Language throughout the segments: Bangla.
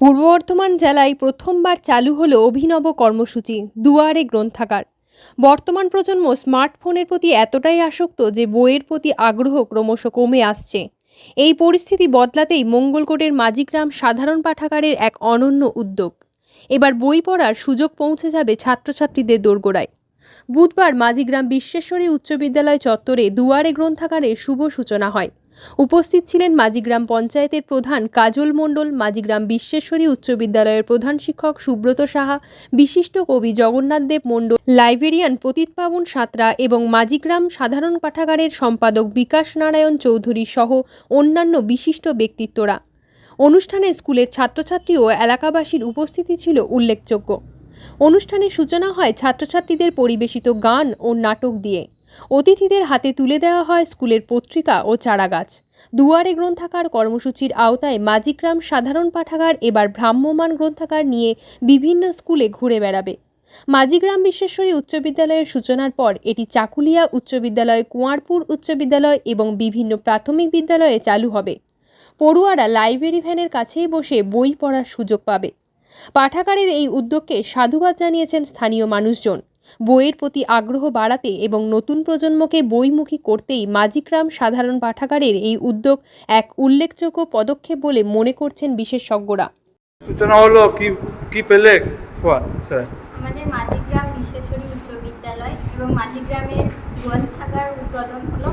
পূর্ব বর্ধমান জেলায় প্রথমবার চালু হলো অভিনব কর্মসূচি, দুয়ারে গ্রন্থাগার। বর্তমান প্রজন্ম স্মার্টফোনের প্রতি এতটাই আসক্ত যে বইয়ের প্রতি আগ্রহ ক্রমশ কমে আসছে। এই পরিস্থিতি বদলাতেই মঙ্গলকোটের মাঝিগ্রাম সাধারণ পাঠাগারের এক অনন্য উদ্যোগ। এবার বই পড়ার সুযোগ পৌঁছে যাবে ছাত্রছাত্রীদের দোরগোড়ায়। বুধবার মাঝিগ্রাম বিশ্বেশ্বরী উচ্চ বিদ্যালয় চত্বরে দুয়ারে গ্রন্থাগারের শুভ সূচনা হয়। উপস্থিত ছিলেন মাঝিগ্রাম পঞ্চায়েতের প্রধান কাজল মণ্ডল মাঝিগ্রাম বিশ্বেশ্বরী উচ্চ বিদ্যালয়ের প্রধান শিক্ষক সুব্রত সাহা, বিশিষ্ট কবি জগন্নাথ দেব মণ্ডল, লাইব্রেরিয়ান পতিত পাবন সাঁতরা এবং মাঝিগ্রাম সাধারণ পাঠাগারের সম্পাদক বিকাশ নারায়ণ চৌধুরী সহ অন্যান্য বিশিষ্ট ব্যক্তিত্বরা। অনুষ্ঠানে স্কুলের ছাত্রছাত্রী ও এলাকাবাসীর উপস্থিতি ছিল উল্লেখযোগ্য। অনুষ্ঠানের সূচনা হয় ছাত্রছাত্রীদের পরিবেশিত গান ও নাটক দিয়ে। অতিথিদের হাতে তুলে দেওয়া হয় স্কুলের পত্রিকা ও চারাগাছ। দুয়ারে গ্রন্থাগার কর্মসূচির আওতায় মাঝিগ্রাম সাধারণ পাঠাগার এবার ভ্রাম্যমান গ্রন্থাগার নিয়ে বিভিন্ন স্কুলে ঘুরে বেড়াবে। মাঝিগ্রাম বিশ্বেশ্বরী উচ্চ বিদ্যালয়ের সূচনার পর এটি চাকুলিয়া উচ্চ বিদ্যালয়, কুয়ারপুর উচ্চ বিদ্যালয় এবং বিভিন্ন প্রাথমিক বিদ্যালয়ে চালু হবে। পড়ুয়ারা লাইব্রেরি ভ্যানের কাছেই বসে বই পড়ার সুযোগ পাবে। পাঠাগারের এই উদ্যোগকে সাধুবাদ জানিয়েছেন স্থানীয় মানুষজন। বইয়ের প্রতি আগ্রহ বাড়াতে এবং নতুন প্রজন্মকে বইমুখী করতেই মাঝিগ্রাম সাধারণ পাঠাগারের এই উদ্যোগ এক উল্লেখযোগ্য পদক্ষেপ বলে মনে করছেন বিশেষজ্ঞরা। সূচনা হলো কি কি পেলে স্যার? আমাদের মাঝিগ্রাম বিশ্বেশ্বরী উচ্চ বিদ্যালয় এবং মাঝিগ্রামের গ্রন্থাগার উদ্বোধন হলো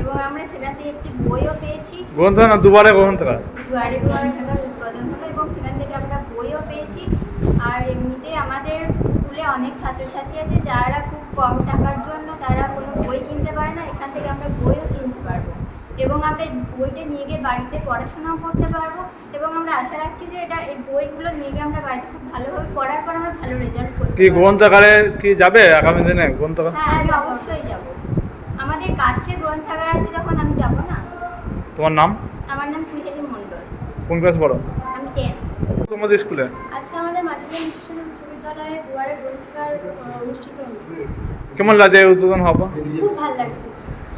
এবং আমরা সেখান থেকে একটি বইও পেয়েছি। গ্রন্থ না দুবারে গ্রন্থাগার? দুয়ারে দুয়ারে থাকার উদ্বোধন হলো এবং সেখান থেকে আমরা বইও পেয়েছি আর এমনিতে আমাদের স্কুলে অনেক ছাত্রছাত্রী আছে যারা খুব কম টাকার জন্য তারা কোনো বই কিনতে পারে না এখান থেকে আমরা বইও কিনতে পারব। এবং আমরা বইটা নিয়ে গিয়ে বাড়িতে পড়াশোনাও করতে পারব এবং আমরা আশা রাখছি যে এটা এই বইগুলো নিয়ে গিয়ে আমরা বাড়িতে খুব ভালোভাবে পড়ার পর আমরা ভালো রেজাল্ট করতে কি। গ্রন্থাগারে কি যাবে আগামী দিনে? গ্রন্থাগার? হ্যাঁ অবশ্যই যাব। আমাদের কাছে গ্রন্থাগার আছে যখন আমি যাব না? তোমার নাম? আমার নাম কুহেলি মণ্ডল। কোন ক্লাস পড়ো? আমি টেন তোমাদের স্কুলে? আজকে আমাদের বিশ্ববিদ্যালয় উচ্চ বিদ্যালয়ে দুয়ারে গ্রন্থাগার অনুষ্ঠিত হলো। কেমন লাগে উদ্বোধন হব খুব ভালো লাগছে।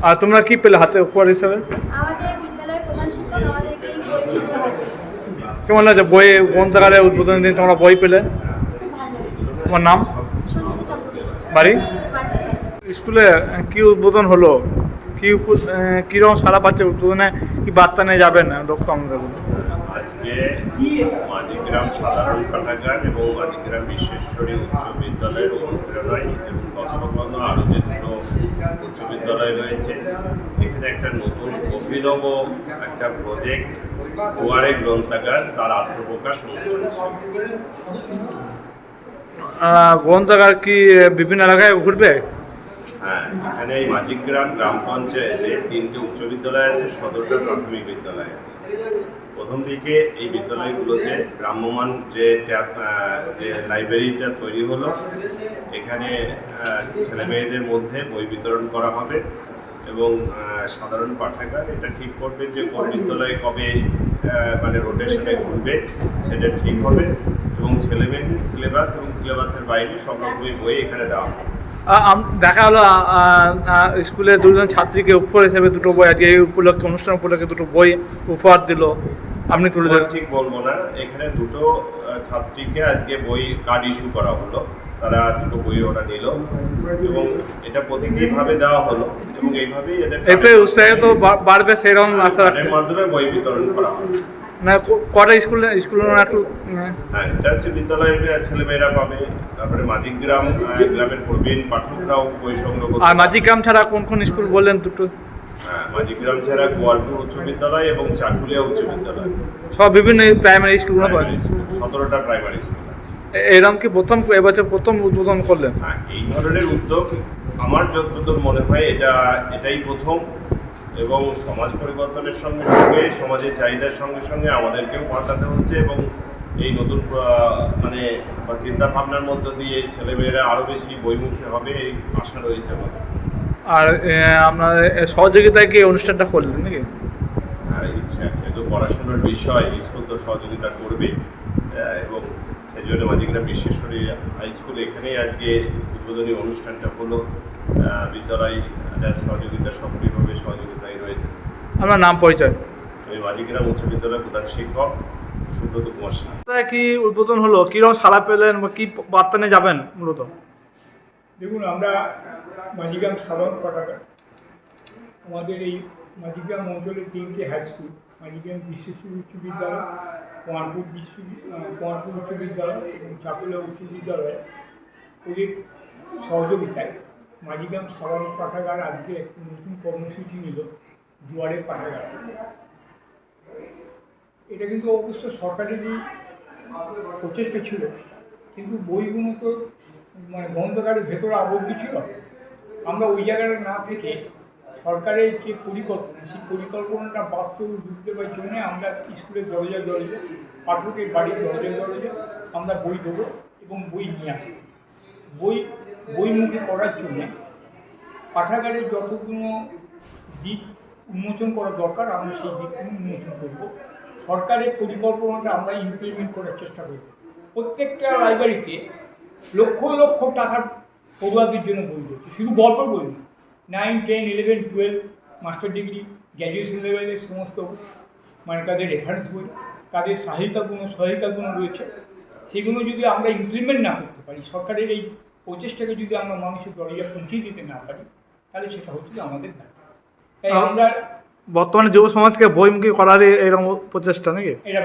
আর তোমরা কি পেলে হাতে উপহার হিসাবে? আমাদের বিদ্যালয়ের প্রধান শিক্ষক আমাদেরকে এই বইটি উপহার দিয়েছে। কেমন লাগছে বই গ্রন্থাগারে উদ্বোধন দিন তোমরা বই পেলে? খুব ভালো লাগছে। তোমার নাম? সঞ্চিতা চক্রবর্তী। বাড়ি? স্কুলে কি উদ্বোধন হলো? কি কীরকম সারা পাচ্ছে উদ্বোধনে? কি বার্তা নিয়ে যাবেন লক্ষ্য আমাদের আজকে মাঝিগ্রাম সাধারণ পাঠাগার এবং মাঝিগ্রাম বিশ্বেশ্বরী উচ্চ বিদ্যালয়ের অনুপ্রেরণায় এবং আরও যে দুটো উচ্চ বিদ্যালয় রয়েছে, এখানে একটা নতুন অভিনব একটা প্রজেক্ট ওয়ারে গ্রন্থাগার, তার আত্মপ্রকাশ অনুষ্ঠান গ্রন্থাগার কি বিভিন্ন এলাকায় ঘুরবে? হ্যাঁ এখানে এই মাঝিগ্রাম গ্রাম পঞ্চায়েতে তিনটে উচ্চ বিদ্যালয় আছে, সদরটা প্রাথমিক বিদ্যালয় আছে। প্রথম দিকে এই বিদ্যালয়গুলোতে ভ্রাম্যমান যে যে লাইব্রেরিটা তৈরি হলো, এখানে ছেলে মেয়েদের মধ্যে বই বিতরণ করা হবে এবং সাধারণ পাঠাগার এটা ঠিক করবে যে কোন বিদ্যালয়ে কবে মানে রোটেশনে ঘুরবে, সেটা ঠিক হবে এবং ছেলে মেয়েদের সিলেবাস এবং সিলেবাসের বাইরে সব রকমই বই এখানে দেওয়া হবে। দেখা হলো স্কুলে দুজন ছাত্রীকে উপহার হিসেবে দুটো বই আজকে এই উপলক্ষে অনুষ্ঠান উপলক্ষে দুটো বই উপহার দিল। আপনি তুলে ঠিক বলব না। এখানে দুটো ছাত্রীকে আজকে বই কার্ড ইস্যু করা হলো। তারা দুটো বই ওরা নিল এবং এটা প্রতীকীভাবে দেওয়া হলো। এবং এইভাবেই এদের এতে উৎসাহিত বাড়বে সেরকম আশা রাখছি। মাধ্যমে বই বিতরণ করা না ক- কটা স্কুলে স্কুলে একটু উম, হ্যাঁ এটা হচ্ছে বিদ্যালয়ের ছেলেমেয়েরা পাবে তারপরে মাঝিগ্রাম আহ, গ্রামের প্রবীণ পাঠকরাও বই সংগ্রহ আর পারবে। মাঝিগ্রাম ছাড়া কোন কোন স্কুল বললেন দুটো? হ্যাঁ মাঝিগ্রাম ছাড়া গোয়ালপুর উচ্চ বিদ্যালয় এবং চাকুলিয়া উচ্চ বিদ্যালয়। সব বিভিন্ন প্রাইমারি স্কুলগুলো পাবে। সতেরোটা প্রাইমারি স্কুল এরকম কি প্রথম এবছর প্রথম উদ্বোধন করলেন? হ্যাঁ এই ধরনের উদ্যোগ আমার যতদূর মনে হয় এটা এটাই প্রথম। এবং সমাজ পরিবর্তনের সঙ্গে সঙ্গে সমাজের চাহিদার সঙ্গে সঙ্গে আমাদেরকেও পাল্টাতে হচ্ছে এবং এই নতুন মানে চিন্তা ভাবনার মধ্য দিয়ে ছেলেমেয়েরা আরও বেশি বইমুখী হবে এই আশা রয়েছে আমাদের আর আপনার সহযোগিতায় কি অনুষ্ঠানটা করলেন নাকি? এই যেহেতু পড়াশোনার বিষয় স্কুল তো সহযোগিতা করবে এবং সেই জন্য মাঝিগ্রাম বিশ্বেশ্বরী হাই স্কুল এখানেই আজকে উদ্বোধনী অনুষ্ঠানটা হলো। বিদ্যালয় সহযোগিতা সক্রিয়ভাবে সহযোগিতায় রয়েছে আপনার নাম পরিচয়। আমি মাঝিগ্রাম উচ্চ বিদ্যালয়ের প্রধান শিক্ষক সুব্রত কুমার কোথায় কি উদ্বোধন হলো? কীরকম সাড়া পেলেন বা কি বার্তা নিয়ে যাবেন মূলত? দেখুন আমরা মাঝিগ্রাম সাধারণ পতাকা আমাদের এই মাঝিগ্রাম অঞ্চলের তিনটে হাই স্কুল মাঝিগ্রাম বিশ্বশ্রী উচ্চ বিদ্যালয় কুমারপুর বিশ্ব কুমারপুর উচ্চ বিদ্যালয় এবং চাকুলা উচ্চ বিদ্যালয়। ওদের সহযোগিতায় মাঝিগ্রাম সাধারণ পাঠাগার আজকে একটি নতুন কর্মসূচি নিল। দুয়ারে পাঠাগার এটা কিন্তু অবশ্য সরকারেরই প্রচেষ্টা ছিল, কিন্তু বইগুলো তো মানে গ্রন্থকারের ভেতরে আবদ্ধ ছিল। আমরা ওই জায়গাটা না থেকে সরকারের যে পরিকল্পনা, সেই পরিকল্পনাটা বাস্তব বুঝতে পারার জন্য আমরা স্কুলের দরজা দরজা, পাঠকের বাড়ির দরজা দরজা আমরা বই দেবো এবং বই নিয়ে আসব। বই বইমুখী করার জন্যে পাঠাগারের যতগুলো দিক উন্মোচন করা দরকার আমরা সেই দিকগুলো উন্মোচন করব। সরকারের পরিকল্পনাটা আমরা ইমপ্লিমেন্ট করার চেষ্টা করব। প্রত্যেকটা লাইব্রেরিতে লক্ষ লক্ষ টাকার পড়ুয়াদের জন্য বই রয়েছে। শুধু গল্প বই না nine ten eleven twelve master degree graduation লেভেলের সমস্ত মানে তাদের রেফারেন্স বই, তাদের সহায়িকাগুলো সহায়িকাগুলো রয়েছে। সেগুলো যদি আমরা ইমপ্লিমেন্ট না করতে পারি, সরকারের এই প্রচেষ্টাকে যদি আমরা মানুষের দরজা পৌঁছে দিতে না পারি, তাহলে সেটা হচ্ছে আমাদের দায়িত্ব। আমরা বর্তমানে যুব সমাজকে বইমুখী করারই এরকম প্রচেষ্টা নাকি? এটা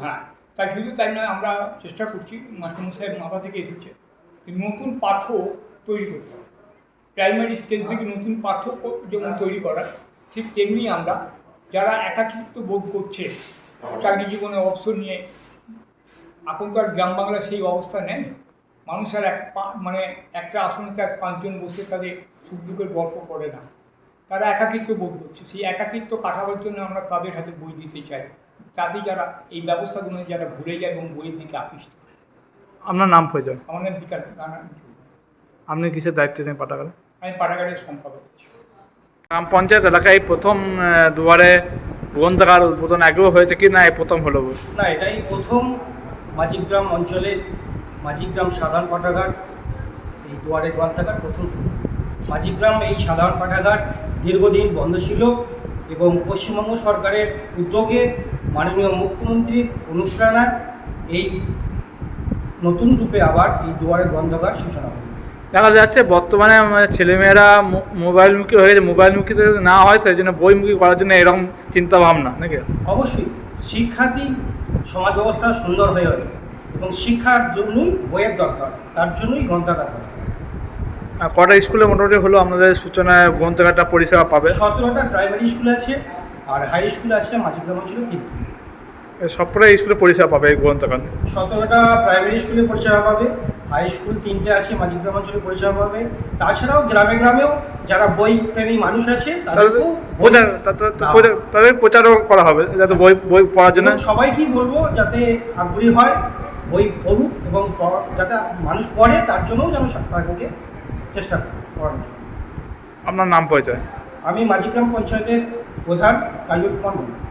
হ্যাঁ। তাই শুধু তাই নয় আমরা চেষ্টা করছি মাস্টারমশাইয়ের মাথা থেকে এসেছে নতুন পাঠ্য তৈরি করতে প্রাইমারি স্কেল থেকে নতুন পাঠ্য যেমন তৈরি করা ঠিক তেমনি আমরা যারা একাকিত্ব বোধ করছে চাকরি জীবনে অবসর নিয়ে এখনকার গ্রাম বাংলায় সেই অবস্থা নেই। মানুষের এক পা- মানে একটা আসনে তার পাঁচজন বসে তাদের সুখ দুঃখের গল্প করে না। তারা একাকিত্ব বোধ করছে। সেই একাকিত্ব কাটাবার জন্য আমরা তাদের হাতে বই দিতে চাই। তাতে যারা এই ব্যবস্থাগুলো যারা ঘুরে যায় এবং বইয়ের দিকে আকৃষ্ট। আপনার নাম পরিচয়? আমাদের বিকাশ নানা আপনি কিসের দায়িত্বে নেই পাঠাগারে? আমি পাঠাগারের সম্পাদক। গ্রাম পঞ্চায়েত এলাকায় প্রথম দুয়ারে গ্রন্থাগার উদ্বোধন আগেও হয়েছে কি না এই প্রথম হলো না এটাই প্রথম মাঝিগ্রাম অঞ্চলের মাঝিগ্রাম সাধারণ পাঠাগার এই দুয়ারে গ্রন্থাগার প্রথম শুরু। মাঝিগ্রাম এই সাধারণ পাঠাগার দীর্ঘদিন বন্ধ ছিল এবং পশ্চিমবঙ্গ সরকারের উদ্যোগে মাননীয় মুখ্যমন্ত্রীর অনুপ্রেরণায় এই নতুন রূপে আবার এই দুয়ারে গ্রন্থাগার সূচনা হলো। দেখা যাচ্ছে বর্তমানে আমাদের ছেলেমেয়েরা মোবাইলমুখী হয়ে মোবাইলমুখী না হয় সেই জন্য বইমুখী করার জন্য এরকম চিন্তা ভাবনা নাকি? অবশ্যই শিক্ষাতেই সমাজ ব্যবস্থা সুন্দর হয়ে ওঠে এবং শিক্ষার জন্যই বইয়ের দরকার তার জন্যই গ্রন্থাগার দরকার। কটা স্কুলে মোটামুটি হলো আপনাদের সূচনায় গ্রন্থাগারটা পরিষেবা পাবে? সতেরোটা প্রাইমারি স্কুল আছে আর হাই স্কুল আছে মাঝিগ্রাম অঞ্চলে তিনটি। সবকটা স্কুলে পরিষেবা পাবে এই গ্রন্থাগার? সতেরোটা প্রাইমারি স্কুলে পরিষেবা পাবে হাই স্কুল তিনটে আছে মাঝিগ্রাম অঞ্চলে পরিষেবা পাবে। তাছাড়াও গ্রামে গ্রামেও যারা বই প্রেমী মানুষ আছে তাদের প্রচারও করা হবে যাতে বই বই পড়ার জন্য। সবাইকেই বলব যাতে আগ্রহী হয় বই পড়ুক এবং যাতে মানুষ পড়ে তার জন্যও যেন তাদেরকে চেষ্টা করে আপনার নাম পরিচয়? আমি মাঝিগ্রাম পঞ্চায়েতের প্রধান কাজল কুমার মন্ডল